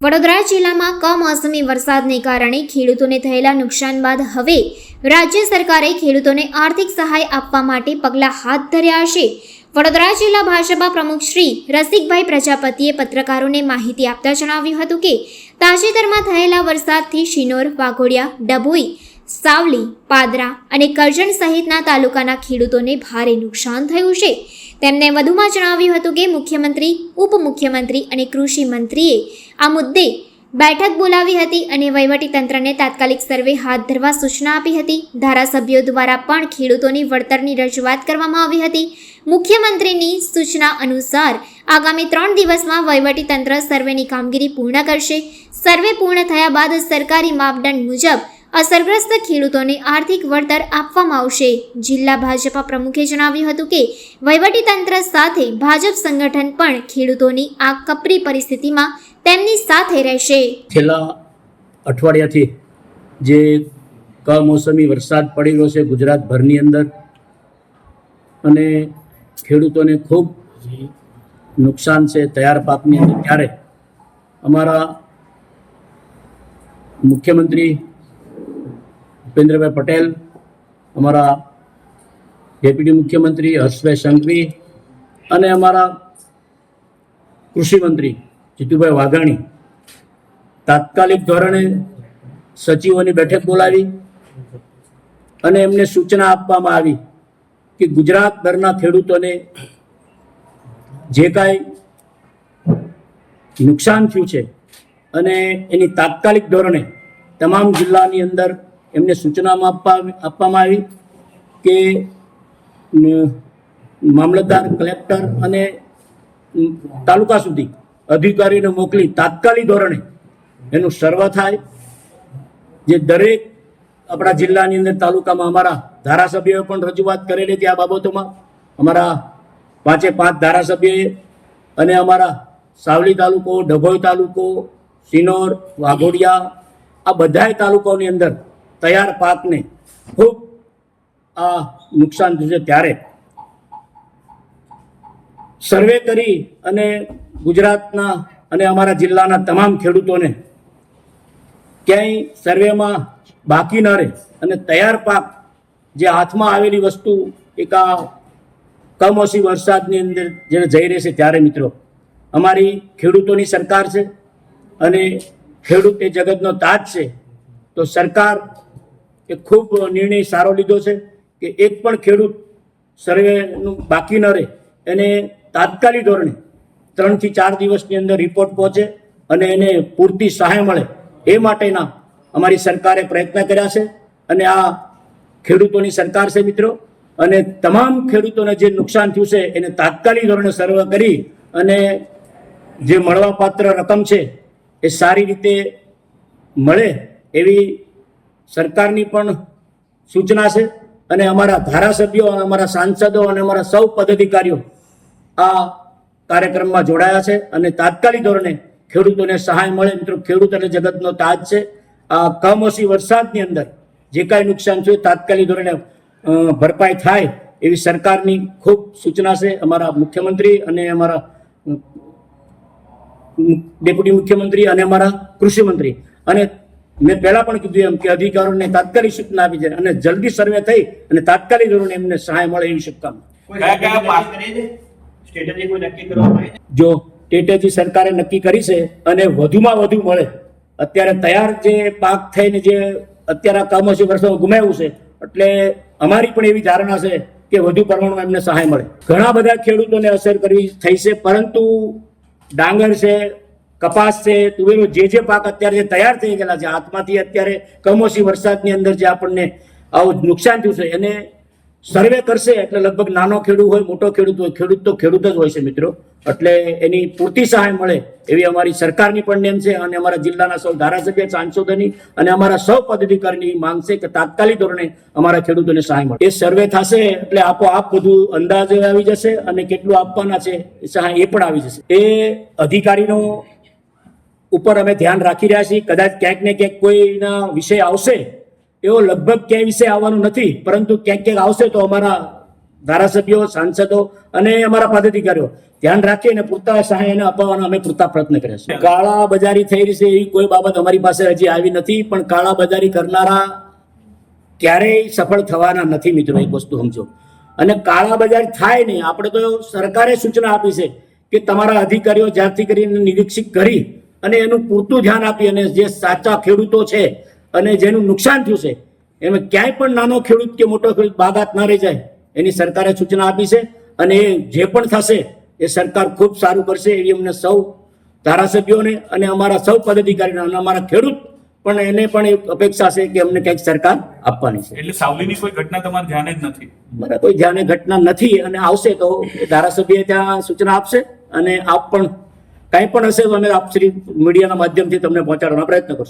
વડોદરા જિલ્લામાં કમોસમી વરસાદને કારણે ખેડૂતોને થયેલા નુકસાન બાદ હવે રાજ્ય સરકારે ખેડૂતોને આર્થિક સહાય આપવા માટે પગલાં હાથ ધર્યા છે. વડોદરા જિલ્લા ભાજપા પ્રમુખ શ્રી રસિકભાઈ પ્રજાપતિએ પત્રકારોને માહિતી આપતા જણાવ્યું હતું કે તાજેતરમાં થયેલા વરસાદથી શિનોર, વાઘોડિયા, ડભોઈ સાવલી, પાદરા અને કરજણ સહિતના તાલુકાના ખેડૂતોને ભારે નુકસાન થયું છે. તેમણે વધુમાં જણાવ્યું હતું કે મુખ્યમંત્રી, ઉપમુખ્યમંત્રી અને કૃષિ મંત્રીએ આ મુદ્દે બેઠક બોલાવી હતી અને વહીવટીતંત્રને તાત્કાલિક સર્વે હાથ ધરવા સૂચના આપી હતી. ધારાસભ્યો દ્વારા પણ ખેડૂતોની વળતરની રજૂઆત કરવામાં આવી હતી. મુખ્યમંત્રીની સૂચના અનુસાર આગામી ત્રણ દિવસમાં વહીવટીતંત્ર સર્વેની કામગીરી પૂર્ણ કરશે. સર્વે પૂર્ણ થયા બાદ સરકારી માપદંડ મુજબ અસરગ્રસ્ત ખેડૂતોને આર્થિક વળતર આપવામાં આવશે. જિલ્લા ભાજપા પ્રમુખે જણાવ્યું હતું કે વહીવટીતંત્ર સાથે ભાજપ સંગઠન પણ ખેડૂતોની આ કપરી પરિસ્થિતિમાં તેમની સાથે રહેશે. છેલ્લા અઠવાડિયાથી જે કમોસમી વરસાદ પડી રહ્યો છે ગુજરાતભરની અંદર અને ખેડૂતોને ખૂબ નુકસાન છે તૈયાર પાકની અંદર, ત્યારે અમારા મુખ્યમંત્રી ભૂપેન્દ્રભાઈ પટેલ, અમારા ડેપ્યુટી મુખ્યમંત્રી હર્ષભાઈ સંઘવી અને અમારા કૃષિમંત્રી જીતુભાઈ વાઘાણી. તાત્કાલિક ધોરણે સચિવોની બેઠક બોલાવી અને એમને સૂચના આપવામાં આવી કે ગુજરાતભરના ખેડૂતોને જે કાંઈ નુકસાન થયું છે અને એની તાત્કાલિક ધોરણે તમામ જિલ્લાની અંદર એમને સૂચનામાં આપવા આપવામાં આવી કે મામલતદાર, કલેક્ટર અને તાલુકા સુધી અધિકારીને મોકલી તાત્કાલિક ધોરણે એનું સર્વ થાય. જે દરેક આપણા જિલ્લાની અંદર તાલુકામાં અમારા ધારાસભ્યોએ પણ રજૂઆત કરેલી હતી આ બાબતોમાં. અમારા પાંચે પાંચ ધારાસભ્યોએ અને અમારા સાવલી તાલુકો, ડભોઈ તાલુકો, સિનોર, વાઘોડિયા, આ બધાય તાલુકાઓની અંદર તૈયાર પાકને ખૂબ આ નુકસાન થશે ત્યારે. સર્વે કરી અને ગુજરાતના અને અમારા જિલ્લાના તમામ ખેડૂતોને ક્યાંય સર્વેમાં બાકી ન રહે અને તૈયાર પાક જે હાથમાં આવેલી વસ્તુ એક આ કમોસી વરસાદની અંદર જ્યારે જઈ રહેશે ત્યારે મિત્રો, અમારી ખેડૂતોની સરકાર છે અને ખેડૂત એ જગતનો તાજ છે. તો સરકાર એ ખૂબ નિર્ણય સારો લીધો છે કે એક પણ ખેડૂત સર્વેનું બાકી ન રહે, એને તાત્કાલિક ધોરણે ત્રણથી ચાર દિવસની અંદર રિપોર્ટ પહોંચે અને એને પૂરતી સહાય મળે એ માટેના અમારી સરકારે પ્રયત્ન કર્યા છે. અને આ ખેડૂતોની સરકાર છે મિત્રો. અને તમામ ખેડૂતોને જે નુકસાન થયું છે, એને તાત્કાલિક ધોરણે સર્વે કરી અને જે મળવાપાત્ર રકમ છે, એ સારી રીતે મળે એવી સરકારની પણ સૂચના છે અને અમારા ધારાસભ્યો અને અમારા સાંસદો અને અમારા સૌ પદાધિકારીઓ આ કાર્યક્રમમાં જોડાયા છે અને તાત્કાલિક ધોરણે ખેડૂતોને સહાય મળે મિત્રો, ખેડૂત અને જગતનો તાજ છે. આ કમોસમી વરસાદની અંદર જે કાંઈ નુકસાન થયું તાત્કાલિક ધોરણે ભરપાઈ થાય એવી સરકારની ખૂબ સૂચના છે. અમારા મુખ્યમંત્રી અને અમારા ડેપ્યુટી મુખ્યમંત્રી અને અમારા કૃષિ મંત્રી અને મેં પહેલા પણ કીધું એમ કે અધિકારીઓને તાત્કાલિક સૂચના આપી છે અને જલ્દી સર્વે થઈ અને તાત્કાલિક ધોરણે એમને સહાય મળે એવી શુભકામના. સ્ટ્રેટેજી? જો ટેટેજી સરકારે નક્કી કરી છે અને વધુમાં વધુ મળે અત્યારે તૈયાર જે પાક થઈને જે અત્યારે આ વર્ષો વર્ષોમાં ગુમાવ્યું છે એટલે અમારી પણ એવી ધારણા છે કે વધુ પ્રમાણમાં એમને સહાય મળે. ઘણા બધા ખેડૂતોને અસર કરવી થઈ છે પરંતુ ડાંગર છે કપાસ છે, તુવેરનો જે જે પાક અત્યારે તૈયાર થઈ ગયેલા છે, હાથમાંથી અત્યારે કમોસી વરસાદની અંદર જે આપણને આવું નુકસાન થયું છે, એને સર્વે કરશે, એટલે લગભગ નાનો ખેડૂત હોય, મોટો ખેડૂત હોય, ખેડૂત તો ખેડૂત જ હોય છે મિત્રો. એટલે એની પૂરતી સહાય મળે એવી અમારી સરકારની પણ નેમ છે અને અમારા જિલ્લાના સૌ ધારાસભ્ય, સાંસદોની અને અમારા સૌ પદાધિકારીની માંગ છે કે તાત્કાલિક ધોરણે અમારા ખેડૂતોને સહાય મળે. એ સર્વે થશે એટલે આપોઆપ બધું અંદાજે આવી જશે અને કેટલું આપવાના છે, સહાય એ પણ આવી જશે. એ અધિકારીનો ઉપર અમે ધ્યાન રાખી રહ્યા છીએ. કદાચ ક્યાંક ને ક્યાંક કોઈના વિષય આવશે, એવો લગભગ ક્યાંય વિષય આવવાનું નથી, પરંતુ ક્યાંક ક્યાંક આવશે તો અમારા ધારાસભ્યો, સાંસદો અને અમારા પદાધિકારીઓ ધ્યાન રાખી અને પૂરતા સહાય એને અપાવવાનો અમે પૂરતા પ્રયત્ન કર્યા છે કાળા બજારી થઈ રહી છે એવી કોઈ બાબત અમારી પાસે હજી આવી નથી, પણ કાળા બજારી કરનારા ક્યારેય સફળ થવાના નથી મિત્રો, એક વસ્તુ સમજો. અને કાળા બજાર થાય નહીં. આપણે તો સરકારે સૂચના આપી છે કે તમારા અધિકારીઓ જ્યાંથી કરીને નિરીક્ષિત કરી અને એનું પૂરતું ધ્યાન આપી અને જે સાચા ખેડૂતો છે અને જેનું નુકસાન થયું છે એમાં ક્યાંય પણ નાનો ખેડૂત કે મોટો ખેડૂત બાગાત ના રહી જાય એની સરકારે સૂચના આપી છે અને એ જે પણ થશે એ સરકાર ખૂબ સારું કરશે એવી અમને સૌ ધારાસભ્યોને અને અમારા સૌ પદાધિકારીને અને અમારા ખેડૂત પણ એને પણ એક અપેક્ષા છે કે અમને કંઈક સરકાર આપવાની છે. એટલે સાવલીની કોઈ ઘટના તમારે ધ્યાને જ નથી? મારા કોઈ ધ્યાને ઘટના નથી અને આવશે તો ધારાસભ્ય ત્યાં સૂચના આપશે અને આપ પણ કાંઈ પણ હશે તો અમે આપ શ્રી મીડિયાના માધ્યમથી તમને પહોંચાડવાનો પ્રયત્ન કરશું.